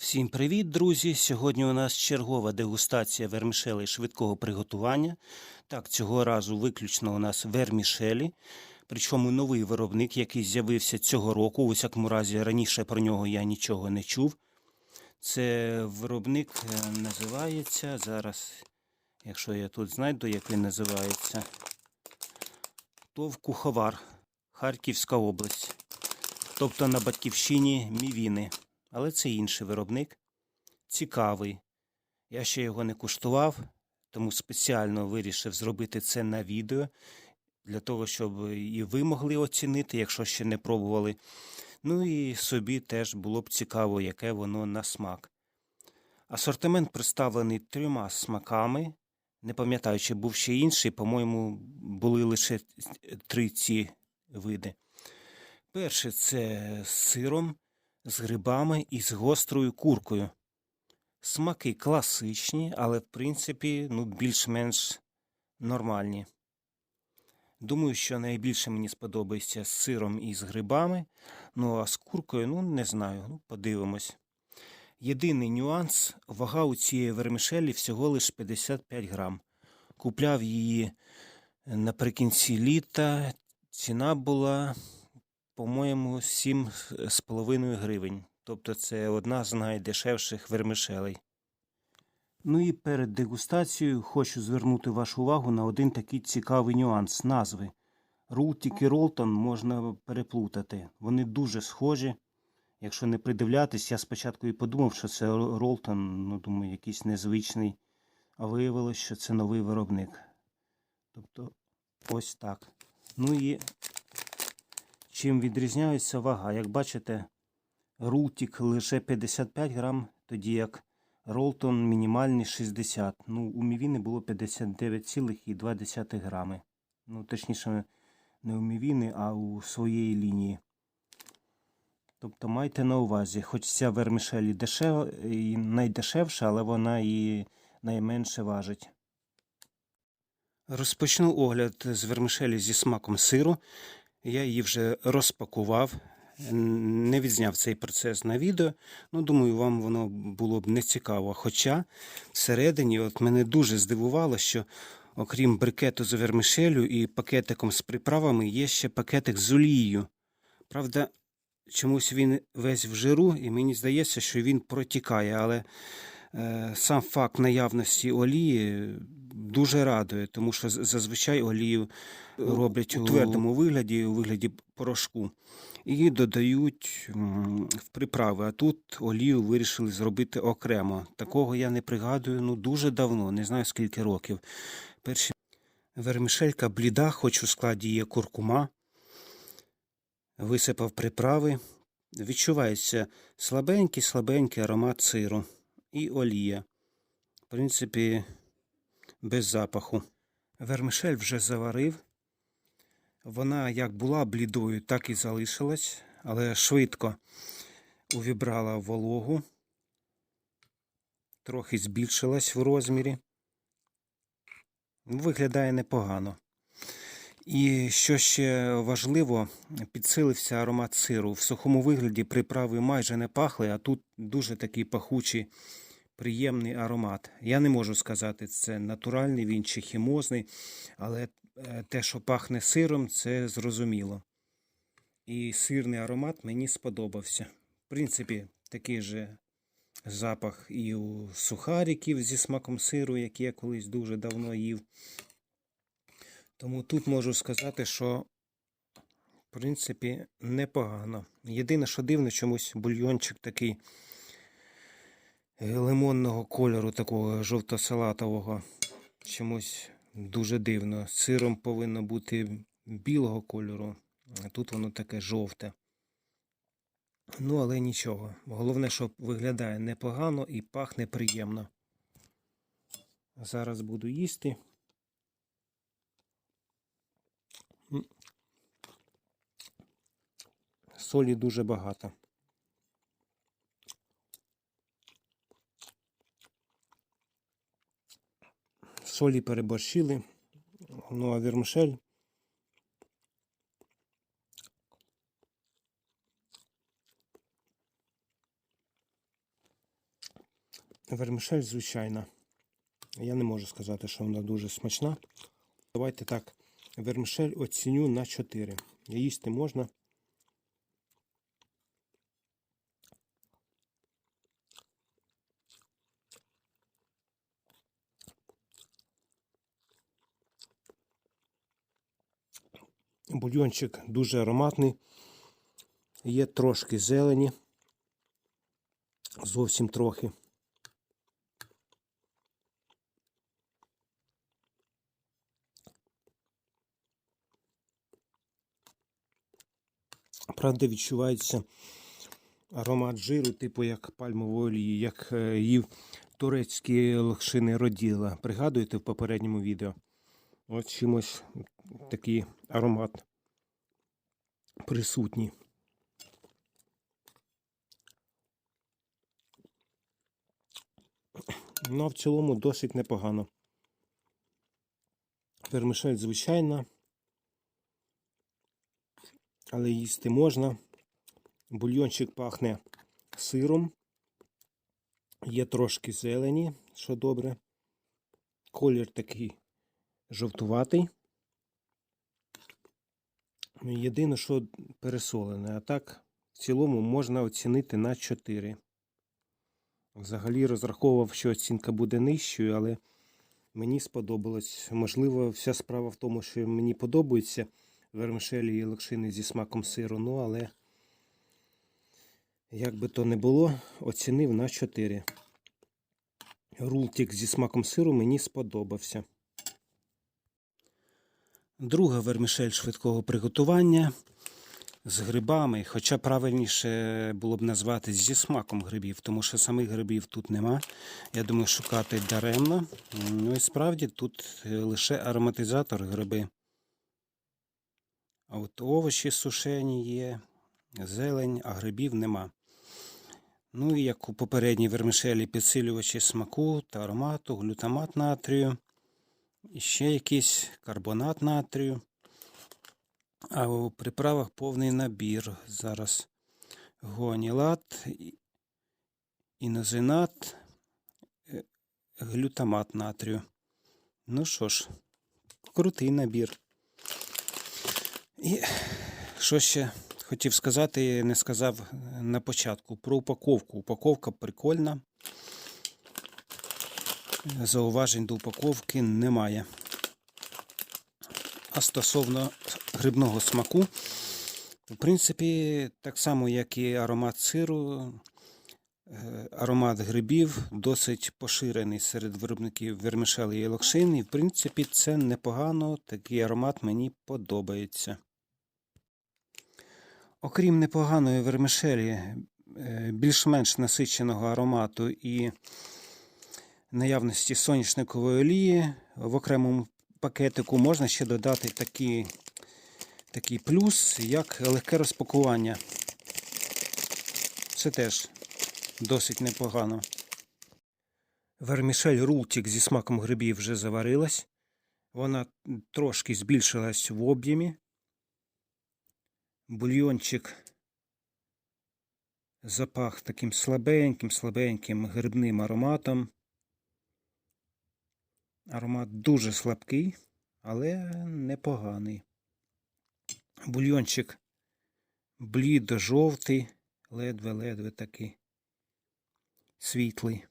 Всім привіт, друзі! Сьогодні у нас чергова дегустація вермішелей швидкого приготування. Так, цього разу виключно у нас вермішелі. Причому новий виробник, який з'явився цього року. У всякому разі, раніше про нього я нічого не чув. Це виробник е, називається зараз, якщо я тут знайду, як він називається. ТОВ Куховар, Харківська область. Тобто на батьківщині Мівіни. Але це інший виробник. Цікавий. Я ще його не куштував, тому спеціально вирішив зробити це на відео, для того, щоб і ви могли оцінити, якщо ще не пробували. Ну і собі теж було б цікаво, яке воно на смак. Асортимент представлений трьома смаками. Не пам'ятаю, чи був ще інший, по-моєму, були лише три ці види. Перше це з сиром, з грибами і з гострою куркою. Смаки класичні, але в принципі ну, більш-менш нормальні. Думаю, що найбільше мені сподобається з сиром і з грибами. Ну а з куркою, ну не знаю, ну, подивимось. Єдиний нюанс вага у цієї вермішелі всього лише 55 грам. Купляв її наприкінці літа. Ціна була, по-моєму, 7,5 гривень. Тобто це одна з найдешевших вермішелей. Ну і перед дегустацією хочу звернути вашу увагу на один такий цікавий нюанс назви. Рултік і Ролтон можна переплутати. Вони дуже схожі. Якщо не придивлятись, я спочатку і подумав, що це Ролтон, ну думаю, якийсь незвичний, а виявилось, що це новий виробник. Тобто ось так. Ну і чим відрізняється вага? Як бачите, Рултік лише 55 грам, тоді як Ролтон мінімальний 60. Ну, у Мівіни було 59,2 грами. Ну, точніше, не у Мівіни, а у своєї лінії. Тобто майте на увазі, хоч ця вермішель дешев... і найдешевша, але вона і найменше важить. Розпочну огляд з вермішелі зі смаком сиру. Я її вже розпакував, не відзняв цей процес на відео. Ну, думаю, вам воно було б не цікаво. Хоча всередині от мене дуже здивувало, що окрім брикету з вермішелю і пакетиком з приправами, є ще пакетик з олією. Правда, чомусь він весь в жиру, і мені здається, що він протікає, але е, сам факт наявності олії дуже радує, тому що зазвичай олію роблять у твердому вигляді, у вигляді порошку, і додають в приправи. А тут олію вирішили зробити окремо. Такого я не пригадую ну дуже давно, не знаю скільки років. Перші вермішелька бліда, хоч у складі є куркума. Висипав приправи. Відчувається слабенький, слабенький аромат сиру і олія. В принципі, без запаху. Вермишель вже заварив. Вона як була блідою, так і залишилась, але швидко увібрала вологу, трохи збільшилась в розмірі. Виглядає непогано. І що ще важливо, підсилився аромат сиру. В сухому вигляді приправи майже не пахли, а тут дуже такий пахучий, приємний аромат. Я не можу сказати, це натуральний він чи хімозний, але е, те, що пахне сиром, це зрозуміло. І сирний аромат мені сподобався. В принципі, такий же запах і у сухариків зі смаком сиру, які я колись дуже давно їв. Тому тут можу сказати, що в принципі непогано. Єдине, що дивно, чомусь бульйончик такий лимонного кольору, такого жовто-салатового. Чомусь дуже дивно. Сиром повинно бути білого кольору, а тут воно таке жовте. Ну, але нічого. Головне, що виглядає непогано і пахне приємно. Зараз буду їсти. Солі дуже багато. Солі переборщили. Ну а вермишель Вермишель звичайна. Я не можу сказати, що вона дуже смачна. Давайте так, вермишель оціню на 4. Їсти можна. Бульйончик дуже ароматний. Є трошки зелені. Зовсім трохи. Правда, відчувається аромат жиру, типу як пальмової олії, як е, їв турецькі локшини роділа. Пригадуєте в попередньому відео? От чимось такий аромат присутній. Ну, а в цілому досить непогано. Вермишель звичайна, але їсти можна. Бульйончик пахне сиром. Є трошки зелені, що добре. Колір такий жовтуватий. Єдине, що пересолене. А так, в цілому можна оцінити на 4. Взагалі розраховував, що оцінка буде нижчою, але мені сподобалось. Можливо, вся справа в тому, що мені подобаються вермишелі і локшини зі смаком сиру. Ну, але, як би то не було, оцінив на 4. Рултик зі смаком сиру мені сподобався. Друга вермішель швидкого приготування з грибами, хоча правильніше було б назвати зі смаком грибів, тому що самих грибів тут нема. Я думаю, шукати даремно. Ну і справді тут е, лише ароматизатор гриби. А от овочі сушені є, зелень, а грибів нема. Ну і як у попередній вермішелі підсилювачі смаку та аромату, глютамат натрію. І ще якийсь карбонат натрію. А у приправах повний набір. Зараз гуанілат, інозинат, е, глютамат натрію. Ну що ж, крутий набір. І що ще хотів сказати, не сказав на початку про упаковку. Упаковка прикольна. Зауважень до упаковки немає. А стосовно грибного смаку, в принципі, так само, як і аромат сиру, е, аромат грибів досить поширений серед виробників вермишелі і локшин. І, в принципі, це непогано, такий аромат мені подобається. Окрім непоганої вермишелі, е, більш-менш насиченого аромату і наявності соняшникової олії в окремому пакетику можна ще додати такий, такий плюс, як легке розпакування. Це теж досить непогано. Вермішель рултик зі смаком грибів вже заварилась. Вона трошки збільшилась в об'ємі. Бульйончик запах таким слабеньким, слабеньким грибним ароматом. Аромат дуже слабкий, але непоганий. Бульйончик блідо-жовтий, ледве-ледве такий світлий.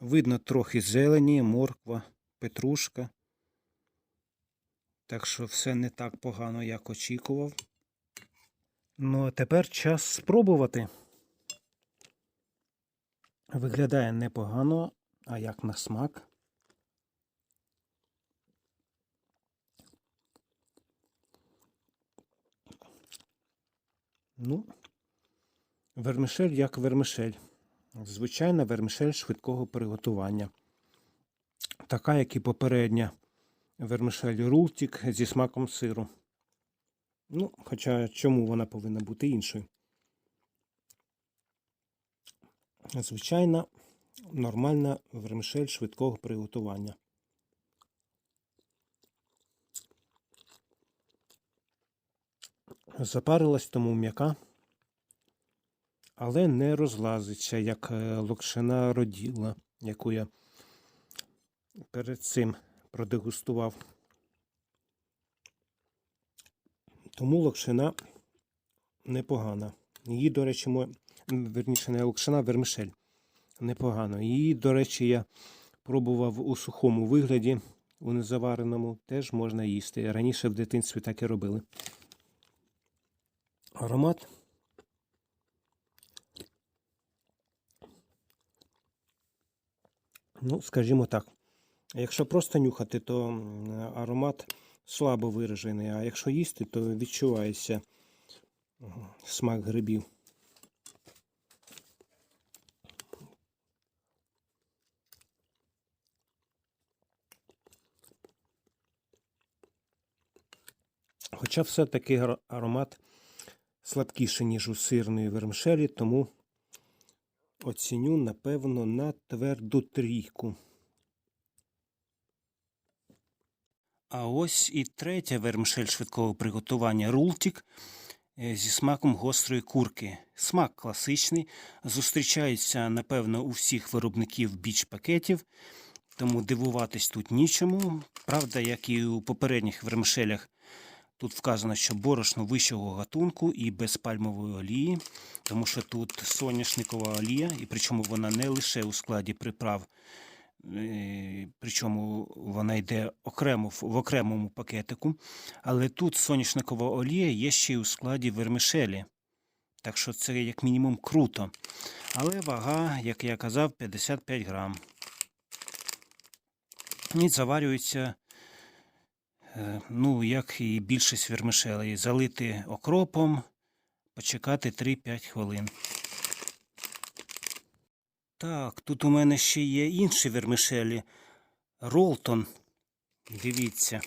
Видно трохи зелені, морква, петрушка. Так що все не так погано, як очікував. Ну, а тепер час спробувати. Виглядає непогано, а як на смак. Ну, вермишель як вермишель. Звичайна вермишель швидкого приготування. Така, як і попередня вермишель рултик зі смаком сиру. Ну, хоча чому вона повинна бути іншою? Звичайна нормальна вермишель швидкого приготування. Запарилась тому м'яка. але не розлазиться, як е, локшина роділа, яку я перед цим продегустував. Тому локшина непогана. Її, до речі, мо... верніше, не локшина, а вермишель. Непогано. Її, до речі, я пробував у сухому вигляді, у незавареному, теж можна їсти. Раніше в дитинстві так і робили. Аромат. Ну, скажімо так. Якщо просто нюхати, то аромат слабо виражений, а якщо їсти, то відчувається смак грибів. Хоча все-таки аромат слабкіший, ніж у сирної вермишелі, тому оціню, напевно, на тверду трійку. А ось і третя вермишель швидкого приготування рултік е, зі смаком гострої курки. Смак класичний, зустрічається, напевно, у всіх виробників біч пакетів, тому дивуватись тут нічому. Правда, як і у попередніх вермишелях, тут вказано, що борошно вищого гатунку і без пальмової олії, тому що тут соняшникова олія, і причому вона не лише у складі приправ. Е, Причому вона йде окремо в окремому пакетику. Але тут соняшникова олія є ще й у складі вермишелі. Так що це як мінімум круто. Але вага, як я казав, 55 грам. І заварюється, ну, як і більшість вермишелей, залити окропом, почекати 3-5 хвилин. Так, тут у мене ще є інші вермишелі. Ролтон. Дивіться.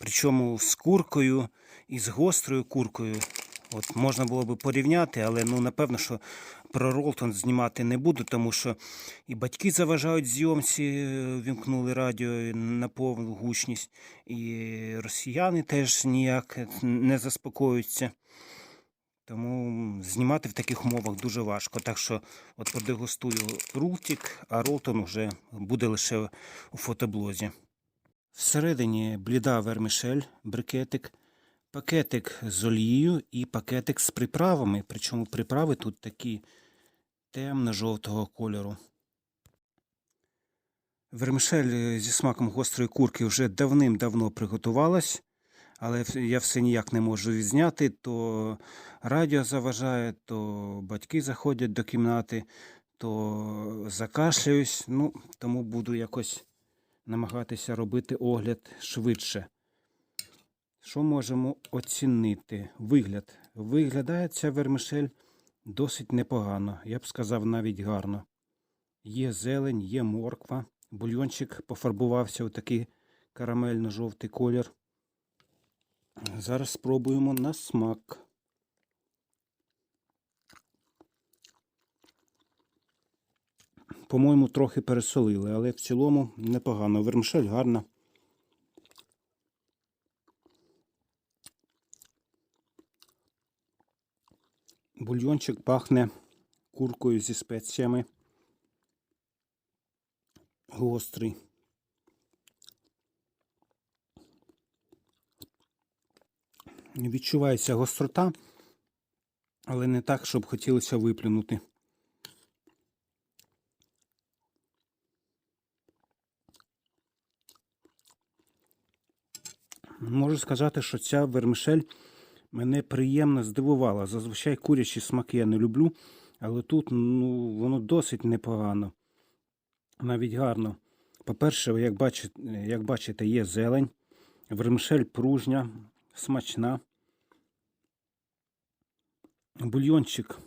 Причому з куркою і з гострою куркою. От можна було би порівняти, але ну напевно, що про Ролтон знімати не буду, тому що і батьки заважають зйомці, е, вімкнули радіо на повну гучність, і росіяни теж ніяк не заспокоюються. Тому знімати в таких умовах дуже важко. Так що от продегустую рултик, а ролтон вже буде лише у фотоблозі. Всередині бліда вермишель, брикетик, пакетик з олією і пакетик з приправами. Причому приправи тут такі темно-жовтого кольору. Вермишель е, зі смаком гострої курки вже давним-давно приготувалась, але я все ніяк не можу відзняти. То радіо заважає, то батьки заходять до кімнати, то закашляюсь. Ну, тому буду якось намагатися робити огляд швидше. Що можемо оцінити? Вигляд. Виглядає ця вермишель досить непогано, я б сказав, навіть гарно. Є зелень, є морква. Бульйончик пофарбувався у такий карамельно-жовтий колір. Зараз спробуємо на смак. По-моєму, трохи пересолили, але в цілому непогано. Вермишель гарна. Бульйончик пахне куркою зі спеціями. Гострий. Відчувається гострота, але не так, щоб хотілося виплюнути. Можу сказати, що ця вермишель мене приємно здивувала. Зазвичай курячі смаки я не люблю, але тут ну, воно досить непогано. Навіть гарно. По-перше, як бачите, як бачите, є зелень, вермишель пружня, смачна. Бульйончик,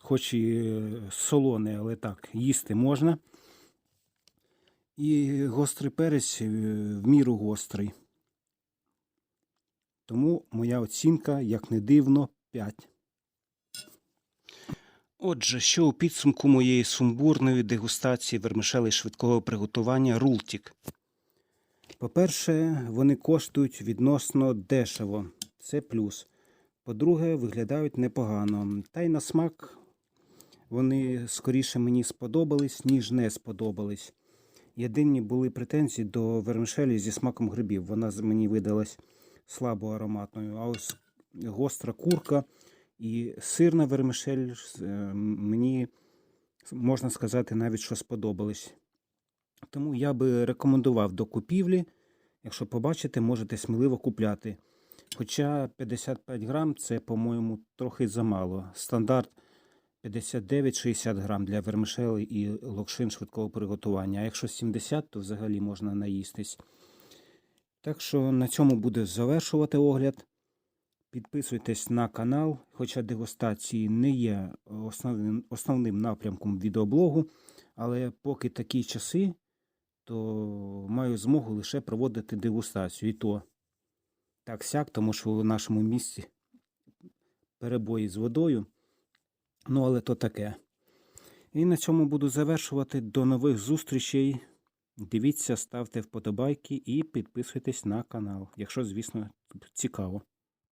хоч і е, солоний, але так, їсти можна. І гострий перець е, в міру гострий. Тому моя оцінка, як не дивно, 5. Отже, що у підсумку моєї сумбурної дегустації вермишелей швидкого приготування рултік. По-перше, вони коштують відносно дешево. Це плюс. По-друге, виглядають непогано. Та й на смак вони скоріше мені сподобались, ніж не сподобались. Єдині були претензії до вермішелі зі смаком грибів. Вона мені видалась слабо ароматною. А ось гостра курка і сирна вермішель е, мені можна сказати навіть, що сподобались. Тому я би рекомендував до купівлі. Якщо побачите, можете сміливо купляти. Хоча 55 грам це, по-моєму, трохи замало. Стандарт 59-60 грам для вермишели і локшин швидкого приготування. А якщо 70, то взагалі можна наїстись. Так що на цьому буду завершувати огляд. Підписуйтесь на канал, хоча дегустації не є основним, основним напрямком відеоблогу, але поки такі часи, то маю змогу лише проводити дегустацію. І то так сяк, тому що у нашому місті перебої з водою. Ну, але то таке. І на цьому буду завершувати. До нових зустрічей. Дивіться, ставте вподобайки і підписуйтесь на канал, якщо, звісно, цікаво.